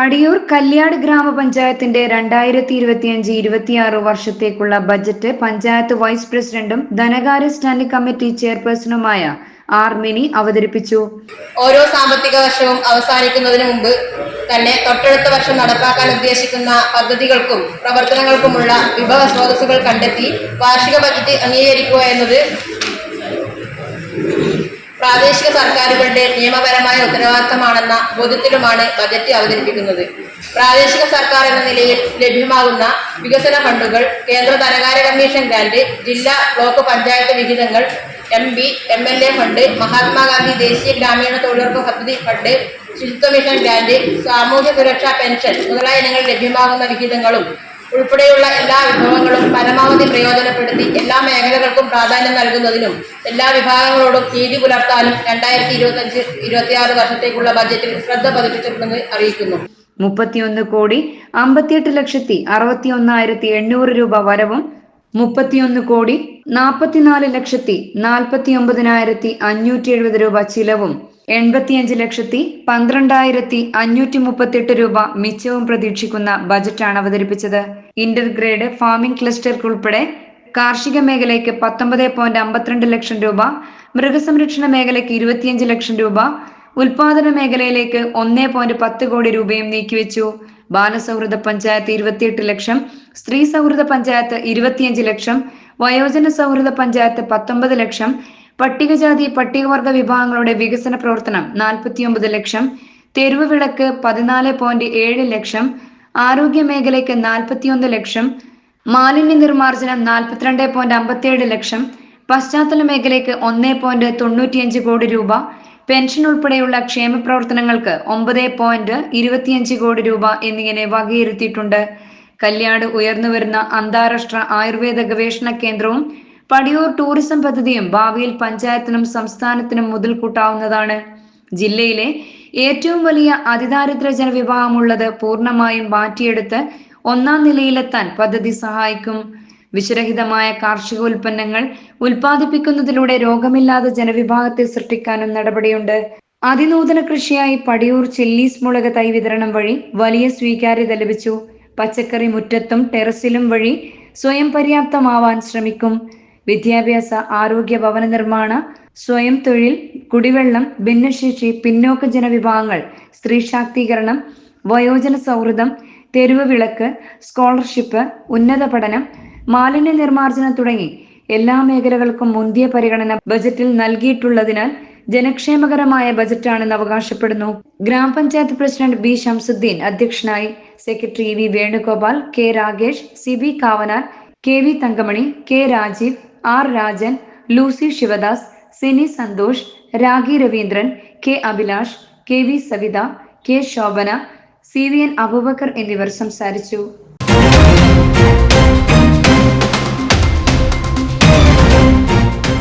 പടിയൂർ കല്യാട് ഗ്രാമപഞ്ചായത്തിന്റെ രണ്ടായിരത്തി ഇരുപത്തിയഞ്ച് ഇരുപത്തിയാറ് വർഷത്തേക്കുള്ള ബജറ്റ് പഞ്ചായത്ത് വൈസ് പ്രസിഡന്റും ധനകാര്യ സ്റ്റാൻഡിംഗ് കമ്മിറ്റി ചെയർപേഴ്സണുമായ ആർ മിനി അവതരിപ്പിച്ചു. ഓരോ സാമ്പത്തിക വർഷവും അവസാനിക്കുന്നതിന് മുമ്പ് തന്നെ തൊട്ടടുത്ത വർഷം നടപ്പാക്കാൻ ഉദ്ദേശിക്കുന്ന പദ്ധതികൾക്കും പ്രവർത്തനങ്ങൾക്കുമുള്ള വിഭവ സ്രോതസ്സുകൾ കണ്ടെത്തി വാർഷിക ബജറ്റ് അംഗീകരിക്കുക എന്നത് പ്രാദേശിക സർക്കാരുകളുടെ നിയമപരമായ ഉത്തരവാദിത്തമാണെന്ന ബോധ്യത്തിലുമാണ് ബജറ്റ് അവതരിപ്പിക്കുന്നത്. പ്രാദേശിക സർക്കാർ എന്ന നിലയിൽ ലഭ്യമാകുന്ന വികസന ഫണ്ടുകൾ കേന്ദ്ര ധനകാര്യ കമ്മീഷൻ ഗ്രാന്റ് ജില്ലാ block panchayat വിഹിതങ്ങൾ M P M L A fund Mahatma Gandhi ദേശീയ ഗ്രാമീണ തൊഴിലുറപ്പ് പദ്ധതി ഫണ്ട് ശുചിത്വ മിഷൻ ഗ്രാന്റ് സാമൂഹ്യ സുരക്ഷാ പെൻഷൻ മുതലായ ഇനങ്ങൾ ലഭ്യമാകുന്ന വിഹിതങ്ങളും ഉൾപ്പെടെയുള്ള എല്ലാ വിഭവങ്ങളും പരമാവധി പ്രയോജനപ്പെടുത്തി എല്ലാ മേഖലകൾക്കും പ്രാധാന്യം നൽകുന്നതിനും എല്ലാ വിഭാഗങ്ങളോടും നീതി പുലർത്താനും രണ്ടായിരത്തി ഇരുപത്തഞ്ച് ഇരുപത്തിയാറ് വർഷത്തേക്കുള്ള ബജറ്റിൽ ശ്രദ്ധ പതിപ്പിച്ചിട്ടുണ്ടെന്ന് അറിയിക്കുന്നു. മുപ്പത്തിയൊന്ന് കോടി അമ്പത്തിയെട്ട് ലക്ഷത്തി അറുപത്തി ഒന്നായിരത്തി എണ്ണൂറ് രൂപ വരവും മുപ്പത്തിയൊന്ന് കോടി നാൽപ്പത്തിനാല് ലക്ഷത്തി നാൽപ്പത്തി ഒമ്പതിനായിരത്തി അഞ്ഞൂറ്റി എഴുപത് രൂപ ചിലവും എൺപത്തിയഞ്ച് ലക്ഷത്തി പന്ത്രണ്ടായിരത്തി അഞ്ഞൂറ്റി മുപ്പത്തിയെട്ട് രൂപ മിച്ചവും പ്രതീക്ഷിക്കുന്ന ബജറ്റാണ് അവതരിപ്പിച്ചത്. ഇന്റർഗ്രേഡ് ഫാമിംഗ് ക്ലസ്റ്റർക്ക് കാർഷിക മേഖലയ്ക്ക് പത്തൊമ്പത് പോയിന്റ് അമ്പത്തിരണ്ട് ലക്ഷം രൂപ മൃഗസംരക്ഷണ മേഖലയ്ക്ക് ഇരുപത്തിയഞ്ച് ലക്ഷം രൂപ ഉൽപാദന മേഖലയിലേക്ക് ഒന്നേ പോയിന്റ് പത്ത് കോടി രൂപയും നീക്കിവെച്ചു. ബാലസൗഹൃദ പഞ്ചായത്ത് ഇരുപത്തിയെട്ട് ലക്ഷം സ്ത്രീ സൗഹൃദ പഞ്ചായത്ത് ഇരുപത്തിയഞ്ച് ലക്ഷം വയോജന സൗഹൃദ പഞ്ചായത്ത് പത്തൊമ്പത് ലക്ഷം പട്ടികജാതി പട്ടികവർഗ വിഭാഗങ്ങളുടെ വികസന പ്രവർത്തനം നാൽപ്പത്തിയൊമ്പത് ലക്ഷം തെരുവ് വിളക്ക് പതിനാല് പോയിന്റ് ഏഴ് ലക്ഷം ആരോഗ്യ മേഖലയ്ക്ക് നാൽപ്പത്തിയൊന്ന് ലക്ഷം മാലിന്യ നിർമ്മാർജനം നാൽപ്പത്തിരണ്ട് പോയിന്റ് അമ്പത്തിയേഴ് ലക്ഷം പശ്ചാത്തല മേഖലയ്ക്ക് ഒന്നേ പോയിന്റ് തൊണ്ണൂറ്റിയഞ്ച് കോടി രൂപ പെൻഷൻ ഉൾപ്പെടെയുള്ള ക്ഷേമ പ്രവർത്തനങ്ങൾക്ക് ഒമ്പത് പോയിന്റ് ഇരുപത്തിയഞ്ച് കോടി രൂപ എന്നിങ്ങനെ വകയിരുത്തിയിട്ടുണ്ട്. കല്യാട് ഉയർന്നുവരുന്ന അന്താരാഷ്ട്ര ആയുർവേദ ഗവേഷണ കേന്ദ്രവും പടിയൂർ ടൂറിസം പദ്ധതിയും ഭാവിയിൽ പഞ്ചായത്തിനും സംസ്ഥാനത്തിനും മുതൽക്കൂട്ടാവുന്നതാണ് ജില്ലയിലെ ഏറ്റവും വലിയ അതിദാരിദ്ര്യ ജനവിഭാഗമുള്ളത് പൂർണമായും മാറ്റിയെടുത്ത് ഒന്നാം നിലയിലെത്താൻ പദ്ധതി സഹായിക്കും. വിഷരഹിതമായ കാർഷിക ഉൽപ്പന്നങ്ങൾ ഉൽപ്പാദിപ്പിക്കുന്നതിലൂടെ രോഗമില്ലാതെ ജനവിഭാഗത്തെ സൃഷ്ടിക്കാനും നടപടിയുണ്ട്. അതിനൂതന കൃഷിയായി പടിയൂർ ചെല്ലീസ് മുളക് തൈ വിതരണം വഴി വലിയ സ്വീകാര്യത ലഭിച്ചു. പച്ചക്കറി മുറ്റത്തും ടെറസിലും വഴി സ്വയം പര്യാപ്തമാവാൻ ശ്രമിക്കും. വിദ്യാഭ്യാസ ആരോഗ്യ ഭവന നിർമ്മാണ സ്വയം തൊഴിൽ കുടിവെള്ളം ഭിന്നശേഷി പിന്നോക്ക ജനവിഭാഗങ്ങൾ സ്ത്രീ ശാക്തീകരണം വയോജന സൗഹൃദം തെരുവ് വിളക്ക് സ്കോളർഷിപ്പ് ഉന്നത പഠനം മാലിന്യ നിർമ്മാർജനം തുടങ്ങി എല്ലാ മേഖലകൾക്കും മുന്തിയ പരിഗണന ബജറ്റിൽ നൽകിയിട്ടുള്ളതിനാൽ ജനക്ഷേമകരമായ ബജറ്റാണെന്ന് അവകാശപ്പെടുന്നു. ഗ്രാമപഞ്ചായത്ത് പ്രസിഡന്റ് ബി ഷംസുദ്ദീൻ അധ്യക്ഷനായി secretary V Venugopal K Rakesh C B Kavanar K V Thankamani K Rajeev R Rajan Lucy Sivadas Sini Santhosh Ragi Raveendran K Abhilash K V Savitha K Shobhana C V N Aboobacker എന്നിവർ സംസാരിച്ചു.